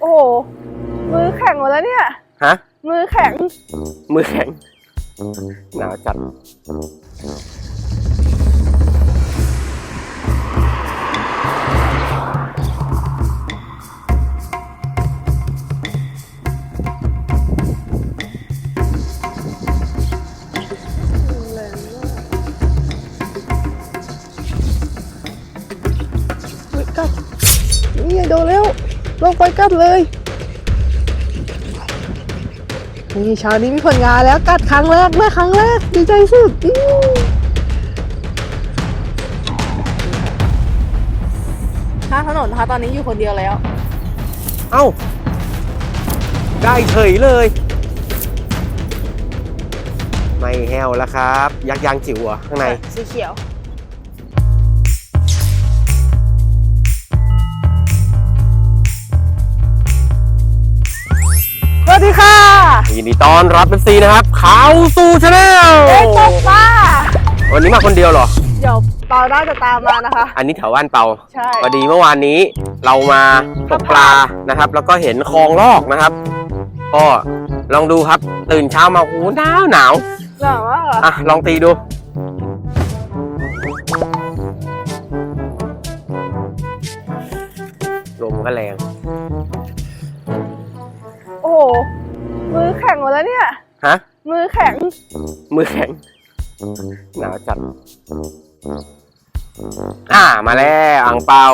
โอ้โห มือแข็งหมดแล้วเนี่ย ฮะ มือแข็ง มือแข็ง หนาวจัด งไปกัดเลย นี่เช้านี้มีผลงานแล้วกัดครั้งแรกแม่ครั้งแรกดีใจสุดอื้อข้างถนนนะคะตอนนี้อยู่คนเดียวแล้ว เอ้า ได้เฉยเลย ไม่แห้วแล้วครับ ยักษ์ยางจิ๋วเหรอข้างใน สีเขียว วัสดีค่ะยินดีต้อนรับเอฟซีนะครับเข้าสู่ชาแนลเอ๊ะตกปลาวันนี้มาคนเดียวเหรอ เดี๋ยวเปาน่าจะตามมานะคะ อันนี้แถวบ้านเปาใช่พอดีเมื่อวานนี้เรามาตกปลานะครับ แล้วก็เห็นคลองลอกนะครับ ก็ลองดูครับตื่นเช้ามาโอ้โหหนาวหนาวหนาวมากเหรออะลองตีดูลมก็แรง แข็ง มือแข็ง หนาวจัด อ่า มาแล้วอ่างเปา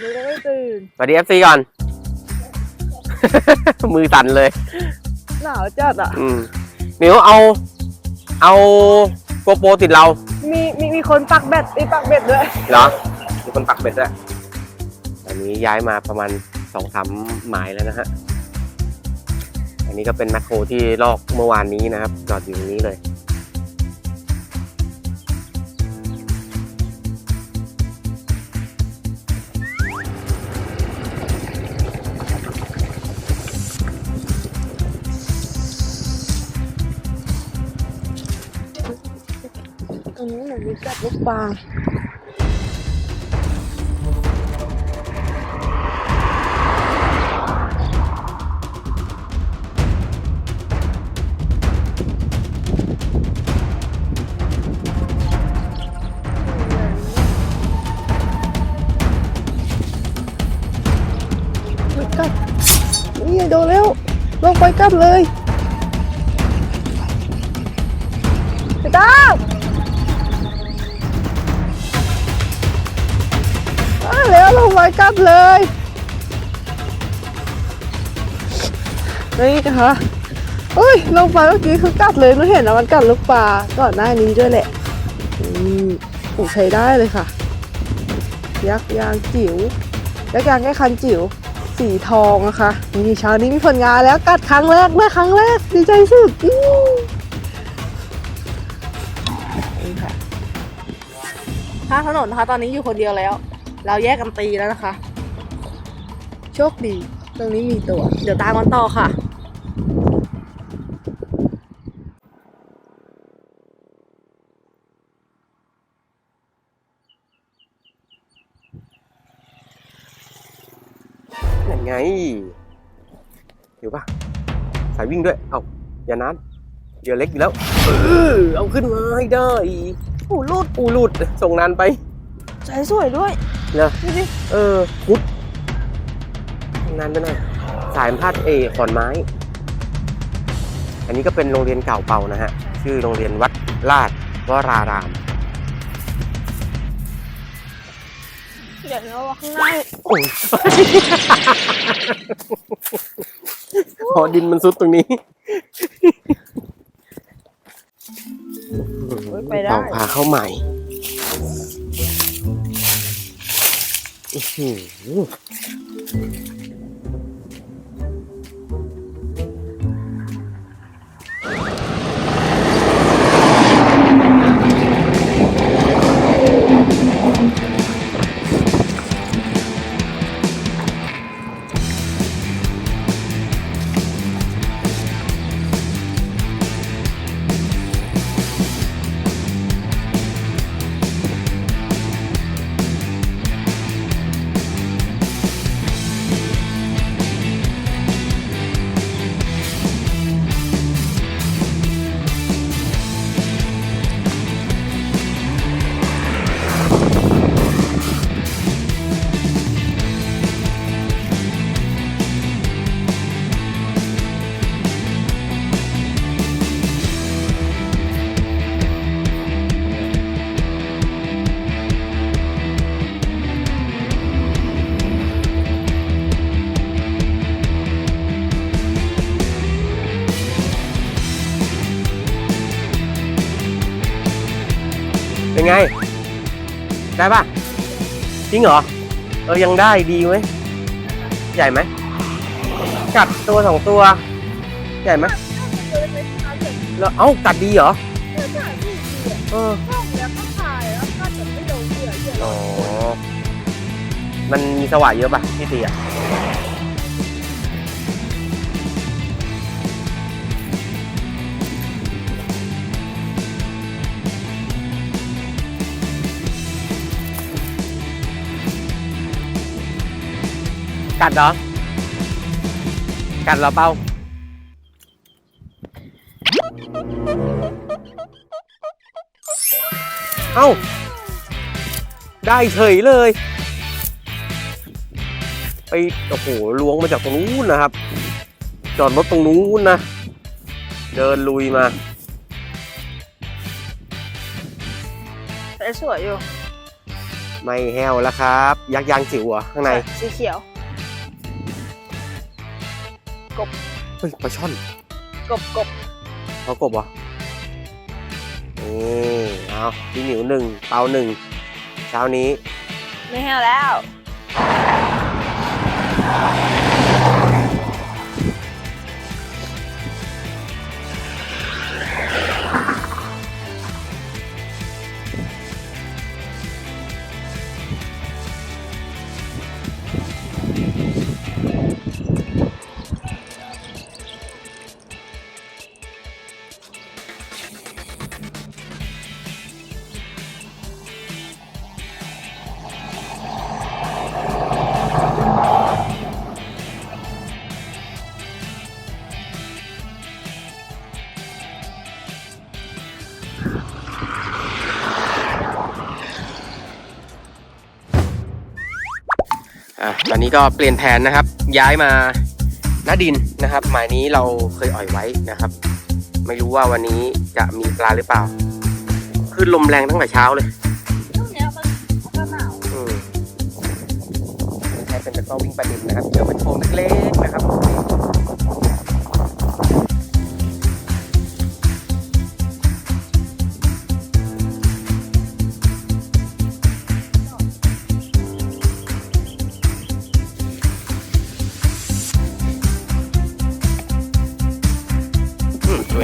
มือก็ไม่ตื่น สวัสดีเอฟซีก่อน มือสั่นเลย หนาวจัดอะ อืมมิวเอา เอาโกโปรติดเรา มีมีมีคนปักแบตมีปักเบ็ดด้วย เหรอ มีคนปักเบ็ดด้วยอันนี้ย้ายมาประมาณสองสามหมายแล้วนะฮะอั นนี้ก็เป็นแมคโครที่ลอกเมื่อวานนี้นะครับ จอดอยู่ตรงนี้เลยตรงนี้เหมือนมีจับลูกปลา เลยไปตามมาแล้วลงไปกัดเลยนี่นะคะเฮ้ยลงไปเมื่อกี้คือกัดเลยไม่เห็นนะมันกัดลูกปลาก่อนหน้านี้ด้วยแหละอืมโอ้ใช้ได้เลยค่ะ ยักษ์ยางจิ๋วยักษ์ยางแค่คันจิ๋ว สีทองนะคะนี่เช้านี้มีผลงานแล้วกัดครั้งแรกแม่ครั้งแรกดีใจสุดอื้อนี่ค่ะข้างถนนนะคะตอนนี้อยู่คนเดียวแล้ว เราแยกกันตีแล้วนะคะ โชคดี ตรงนี้มีตัว เดี๋ยวตามกันต่อค่ะ ไงเห็นปะสายวิ่งด้วย เอาอย่านั้นเรือเล็กอยู่แล้ว เออเอาขึ้นมาให้ได้อูรูดอูรูดส่งนานไปใจสวยด้วยเนอะดูดิเออพุดนานไปหน่อยสายมันพาดเอขอนไม้ อันนี้ก็เป็นโรงเรียนเก่าเป่านะฮะ ชื่อโรงเรียนวัดลาดวราราม ดี๋ยวเราว่าข้างในโอ้ยพอดินมันซุดตรงนี้เฮ้ยไปได้เป่าพาเข้าใหม่อื้อหือ ได้ปะจริงเหรอ เออ ยังได้ดีเว้ย ใหญ่ไหม กัดตัวสองตัว ใหญ่ไหมแล้วเอ้า กัดดีเหรอ เออ อ๋อ มันมีสว่ายเยอะป่ะพี่ตีอะ กัดเหรอ กัดเหรอเป้าเอ้า ได้เฉยเลย ไปโอ้โหล้วงมาจากตรงนู้นนะครับ จอดรถตรงนู้นนะ เดินลุยมาแต่สวยอยู่ ไม่แห้วแล้วครับ ยักษ์ยางจิ๋วเหรอข้างใน สีเขียว เฮ้ยปลาช่อน กบกบเขากบเหรอนี่เอาพี่หมิวหนึ่งเปาหนึ่งเช้านี้ ไม่แห้วแล้ว อะตอนนี้ก็เปลี่ยนแผนนะครับ ย้ายมาหน้าดินนะครับ หมายนี้เราเคยอ่อยไว้นะครับ ไม่รู้ว่าวันนี้จะมีปลาหรือเปล่าขึ้นลมแรงตั้งแต่เช้าเลยช่วงเนี้ยมันก็หนาวอืมใช้เป็นตะกร้อวิ่งปลาดินนะครับเจอเป็นโฟมเล็กๆนะครับ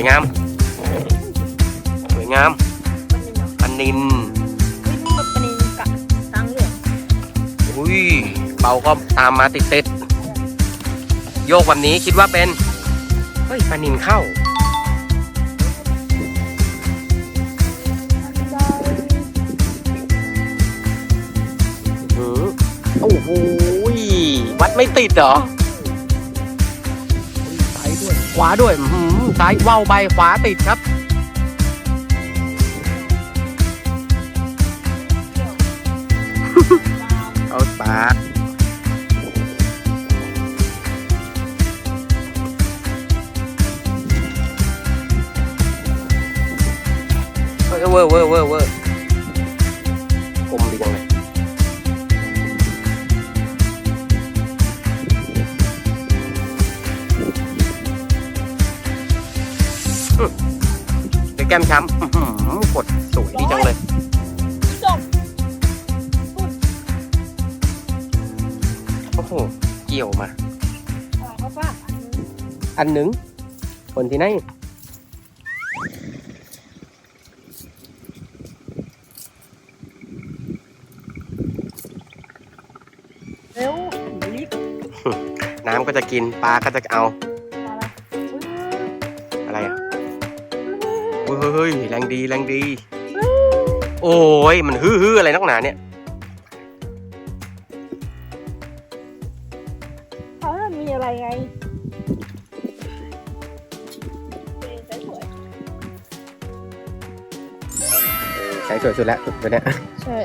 วยงาม สวยงามมันนี่เนาะปลานินวิ่งแบบปนินกับทางเหลืองอุ้ยเปาก็ตามมาติดติดๆโยกวันนี้คิดว่าเป็น เฮ้ยปลานินเข้าอืมโอ้โหยวัดไม่ติดเหรอซ้ายด้วยขวาด้วยอื้อหือ ซ้ายว่าวไปขวาติดครับเอาปากเวอร์เวอร์เวอร์เวอร์ แก้มช้ำอื้อหือกดสวยดีจังเลย จบโอ้โห เกี่ยวมา อะไรเขาป้าอันหนึ่งคนที่ไหนเร็วรีบน้ำก็จะกิน ปลาก็จะเอา เฮ้ยเฮ้ยเฮ้ยแรงดีแรงดี โอ้ยมันฮือฮืออะไรนักหนาเนี่ยเขาจะมีอะไรไงสวยใช้สวยสุดแล้วตัวเนี้ยใช่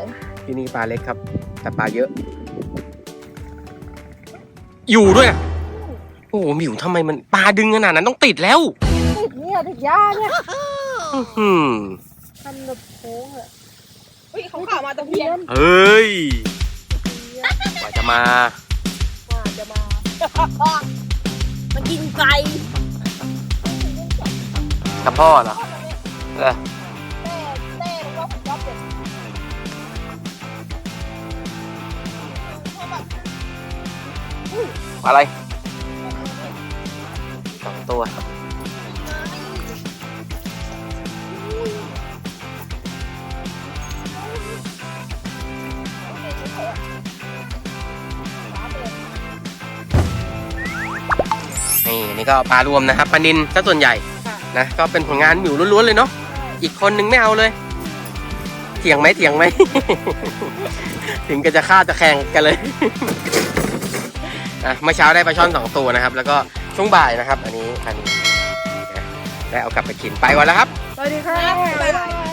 ที่นี่ปลาเล็กครับ แต่ปลาเยอะ อยู่ด้วยอะโอ้โหหมิวทำไมมันปลาดึงขนาดนั้นต้องติดแล้ว ติดเนี่ยติดยาเนี่ย ทำแบบโค้งอะเฮ้ยเขาข่าวมาตะเพียนเฮ้ยกว่าจะมาว่าจะมา มากินไก่กับพ่อเหรอเออเต้เต้วก็ผมชอบเด็กอะไรสองตัว นี่นี่ก็ปลารวมนะครับปลานินซะส่วนใหญ่นะก็เป็นผลงานหมิวล้วนๆเลยเนาะอีกคนนึงไม่เอาเลยเถียงไหมเถียงไหม ถึงก็จะฆ่าจะแข่งกันเลยอะเมื่อเช้าได้ปลาช่อนสองตัวนะครับ แล้วก็ช่วงบ่ายนะครับ อันนี้อันนี้นได้เอากลับไปกินไปก่อนแล้วครับสวัสดีค่ะ